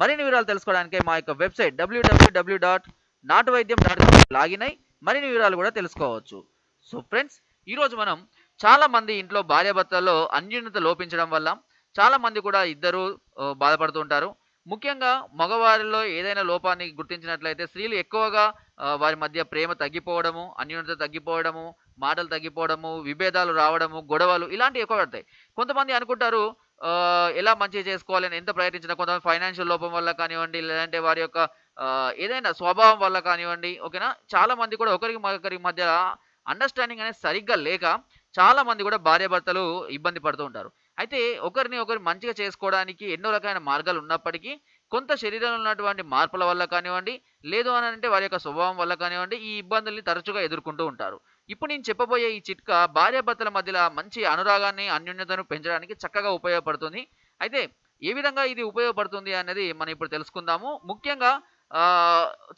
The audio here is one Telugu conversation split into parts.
మరిన్ని వివరాలు తెలుసుకోవడానికి మా యొక్క వెబ్సైట్ డబ్ల్యూడబ్ల్యూడబ్ల్యూ డాట్ నాటు వైద్యం డాట్ లాగిన్ అయి మరిన్ని వివరాలు కూడా తెలుసుకోవచ్చు. సో ఫ్రెండ్స్ ఈరోజు మనం చాలా మంది ఇంట్లో భార్యాభర్తల్లో అన్యోన్యత లోపించడం వల్ల చాలా మంది కూడా ఇద్దరు బాధపడుతుంటారు బాధపడుతూ ఉంటారు. ముఖ్యంగా మగవారిలో ఏదైనా లోపాన్ని గుర్తించినట్లయితే స్త్రీలు ఎక్కువగా వారి మధ్య ప్రేమ తగ్గిపోవడము అన్యోన్యత తగ్గిపోవడము మాటలు తగ్గిపోవడము విభేదాలు రావడము గొడవలు ఇలాంటివి ఎక్కువ పడతాయి. కొంతమంది అనుకుంటారు ఎలా మంచిగా చేసుకోవాలని ఎంత ప్రయత్నించినా కొంతమంది ఫైనాన్షియల్ లోపం వల్ల కానివ్వండి లేదంటే వారి యొక్క ఏదైనా స్వభావం వల్ల కానివ్వండి ఓకేనా? చాలా మంది కూడా ఒకరికి ఒకరికి మధ్య అండర్స్టాండింగ్ అనేది సరిగ్గా లేక చాలా మంది కూడా భార్యాభర్తలు ఇబ్బంది పడుతూ ఉంటారు. అయితే ఒకరిని ఒకరు మంచిగా చేసుకోవడానికి ఎన్నో రకమైన మార్గాలు ఉన్నప్పటికీ కొంత శరీరంలో ఉన్నటువంటి మార్పుల వల్ల కానివ్వండి లేదు అని అంటే వారి యొక్క స్వభావం వల్ల కానివ్వండి ఈ ఇబ్బందుల్ని తరచుగా ఎదుర్కొంటూ ఉంటారు. ఇప్పుడు నేను చెప్పబోయే ఈ చిట్కా భార్యాభర్తల మధ్యలో మంచి అనురాగాన్ని అన్యోన్యతను పెంచడానికి చక్కగా ఉపయోగపడుతుంది. అయితే ఏ విధంగా ఇది ఉపయోగపడుతుంది అనేది మనం ఇప్పుడు తెలుసుకుందాము. ముఖ్యంగా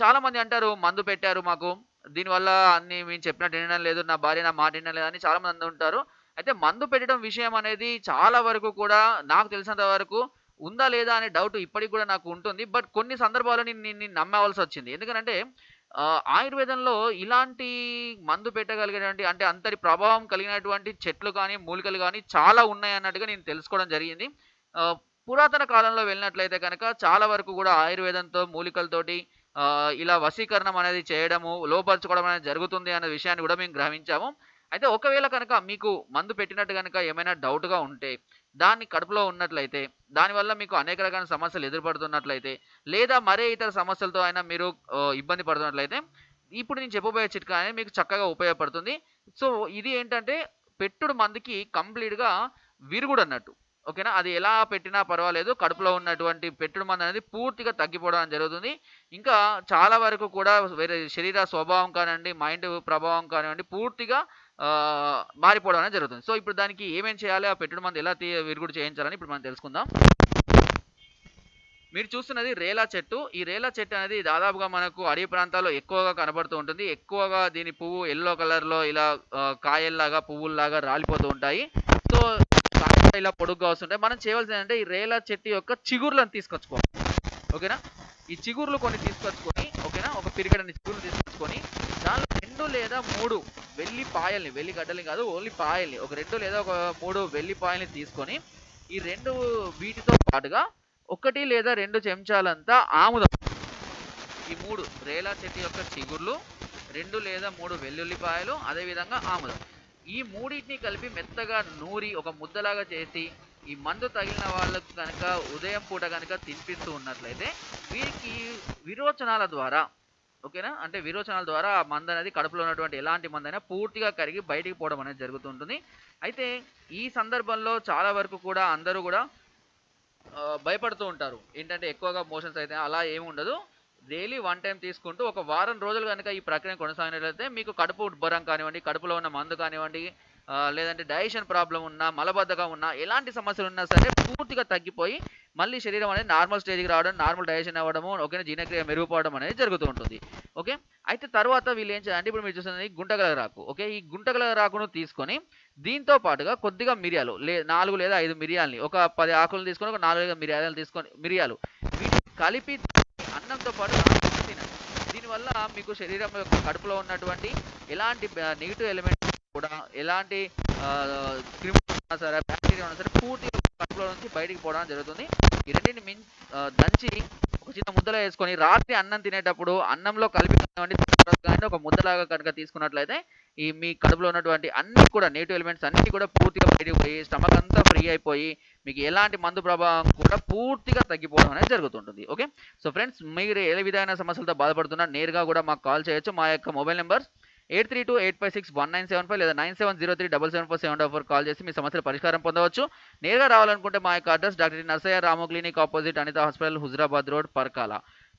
చాలామంది అంటారు మందు పెట్టారు మాకు. దీనివల్ల అన్ని మేము చెప్పినట్టు వినడం లేదు నా భార్య నా మాట వినడం లేదని చాలామంది చాలా మంది ఉంటారు. అయితే మందు పెట్టడం విషయం అనేది చాలా వరకు కూడా నాకు తెలిసినంత వరకు ఉందా లేదా అనే డౌట్ ఇప్పటికి కూడా నాకు ఉంటుంది. బట్ కొన్ని సందర్భాల్లో నేను నమ్మవలసి వచ్చింది. ఎందుకంటే ఆయుర్వేదంలో ఇలాంటి మందు పెట్టగలిగినటువంటి అంటే అంతటి ప్రభావం కలిగినటువంటి చెట్లు కానీ మూలికలు కానీ చాలా ఉన్నాయి అన్నట్టుగా నేను తెలుసుకోవడం జరిగింది. పురాతన కాలంలో వెళ్ళినట్లయితే కనుక చాలా వరకు కూడా ఆయుర్వేదంతో మూలికలతోటి ఇలా వశీకరణం అనేది చేయడము లోపరచుకోవడం అనేది జరుగుతుంది అనే విషయాన్ని కూడా మేము గ్రహించాము. అయితే ఒకవేళ కనుక మీకు మందు పెట్టినట్టు కనుక ఏమైనా డౌట్గా ఉంటే దాన్ని కడుపులో ఉన్నట్లయితే దానివల్ల మీకు అనేక రకాల సమస్యలు ఎదురుపడుతున్నట్లయితే లేదా మరే ఇతర సమస్యలతో అయినా మీరు ఇబ్బంది పడుతున్నట్లయితే ఇప్పుడు నేను చెప్పబోయే చిట్కా అనేది మీకు చక్కగా ఉపయోగపడుతుంది. సో ఇది ఏంటంటే పెట్టుడు మందుకి కంప్లీట్గా విరుగుడు అన్నట్టు. ఓకేనా? అది ఎలా పెట్టినా పర్వాలేదు. కడుపులో ఉన్నటువంటి పెట్టుడు మందు అనేది పూర్తిగా తగ్గిపోవడం జరుగుతుంది. ఇంకా చాలా వరకు కూడా వేరే శరీర స్వభావం కానివ్వండి మైండ్ ప్రభావం కానివ్వండి పూర్తిగా మారిపోవడం అనేది జరుగుతుంది. సో ఇప్పుడు దానికి ఏమేం చేయాలి? ఆ పెట్టుడు మందు ఎలా విరుగుడు చేయించాలని ఇప్పుడు మనం తెలుసుకుందాం. మీరు చూస్తున్నది రేలా చెట్టు. ఈ రేలా చెట్టు అనేది దాదాపుగా మనకు అడవి ప్రాంతాల్లో ఎక్కువగా కనబడుతూ ఉంటుంది. ఎక్కువగా దీని పువ్వు ఎల్లో కలర్లో ఇలా కాయల్లాగా పువ్వుల్లాగా రాలిపోతూ ఉంటాయి. కూడా ఇలా పొడుగ్గా వస్తుంటాయి. మనం చేయవలసింది అంటే ఈ రేలా చెట్టు యొక్క చిగుర్లను తీసుకొచ్చుకోవాలి. ఓకేనా? ఈ చిగుర్లు కొన్ని తీసుకొచ్చుకొని ఓకేనా? ఒక పిరిగడని చిగుర్లు తీసుకొచ్చుకొని దానిలో రెండు లేదా మూడు వెల్లి పాయల్ని వెల్లి గడ్డల్ని కాదు ఓన్లీ పాయల్ని ఒక రెండు లేదా ఒక మూడు వెల్లి పాయల్ని తీసుకొని ఈ రెండు వీటితో పాటుగా ఒకటి లేదా రెండు చెంచాలంతా ఆముదం. ఈ మూడు రేలా చెట్టు యొక్క చిగుర్లు రెండు లేదా మూడు వెల్లుల్లిపాయలు అదేవిధంగా ఆముదం. ఈ మూడింటిని కలిపి మెత్తగా నూరి ఒక ముద్దలాగా చేసి ఈ మందు తగిలిన వాళ్ళకు కనుక ఉదయం పూట కనుక తినిపిస్తూ ఉన్నట్లయితే వీరికి విరోచనాల ద్వారా ఓకేనా? అంటే విరోచనాల ద్వారా ఆ మందు అనేది కడుపులో ఉన్నటువంటి ఎలాంటి మందైనా పూర్తిగా కరిగి బయటికి పోవడం అనేది జరుగుతుంటుంది. అయితే ఈ సందర్భంలో చాలా వరకు కూడా అందరూ కూడా భయపడుతూ ఉంటారు. ఏంటంటే ఎక్కువగా మోషన్స్ అయితే అలా ఏమి ఉండదు. డైలీ వన్ టైం తీసుకుంటూ ఒక వారం రోజులు కనుక ఈ ప్రక్రియ కొనసాగినట్లయితే మీకు కడుపు ఉబ్బరం కానివ్వండి కడుపులో ఉన్న మందు కానివ్వండి లేదంటే డైజెషన్ ప్రాబ్లం ఉన్నా మలబద్ధకం ఉన్నా ఎలాంటి సమస్యలు ఉన్నా సరే పూర్తిగా తగ్గిపోయి మళ్ళీ శరీరం అనేది నార్మల్ స్టేజ్కి రావడం నార్మల్ డైజెషన్ అవ్వడము ఓకే జీర్ణక్రియ మెరుగుపడడం అనేది జరుగుతూ ఉంటుంది. ఓకే అయితే తర్వాత వీళ్ళు ఏం చేయాలంటే ఇప్పుడు మీరు చూస్తున్నది గుంటగల రాకు. ఓకే ఈ గుంటగల రాకును తీసుకొని దీంతో పాటుగా కొద్దిగా మిరియాలు లే నాలుగు లేదా ఐదు మిరియాలని ఒక పది ఆకులను తీసుకొని ఒక నాలుగు మిరియాలు తీసుకొని మిరియాలు వీటిని కలిపి అన్నంతో పాటు తినండి. దీనివల్ల మీకు శరీరం యొక్క కడుపులో ఉన్నటువంటి ఎలాంటి నెగిటివ్ ఎలిమెంట్ కూడా ఎలాంటి క్రిమి ఉన్నా సరే బ్యాక్టీరియా ఉన్నా సరే పూర్తిగా కడుపులో నుంచి బయటికి పోవడం జరుగుతుంది. ఈ రెండింటిని మించి దంచి ఒక చిన్న ముద్దలో వేసుకొని రాత్రి అన్నం తినేటప్పుడు అన్నంలో కలిపి కానివ్వండి, ఒక ముద్దలాగా కనుక తీసుకున్నట్లయితే ఈ మీ కడుపులో ఉన్నటువంటి అన్ని కూడా నేటివ్ ఎలిమెంట్స్ అన్ని కూడా పూర్తిగా పెరిగిపోయి స్టమక్ అంతా ఫ్రీ అయిపోయి మీకు ఎలాంటి మందు ప్రభావం కూడా పూర్తిగా తగ్గిపోవడం అనేది జరుగుతుంటుంది. ఓకే సో ఫ్రెండ్స్ మీరు ఏ విధమైన సమస్యలతో బాధపడుతున్నా నేరుగా కూడా మాకు కాల్ చేయొచ్చు. మా యొక్క mobile number eight three two eight five six one nine seven five లేదా nine seven zero three double seven four seven four call చేసి మీ సమస్యల పరిష్కారం పొందవచ్చు. నేరుగా రావాలనుకుంటే మా యొక్క address doctor Narsaiah Ramu clinic opposite Anita hospital Huzurabad road Parkal.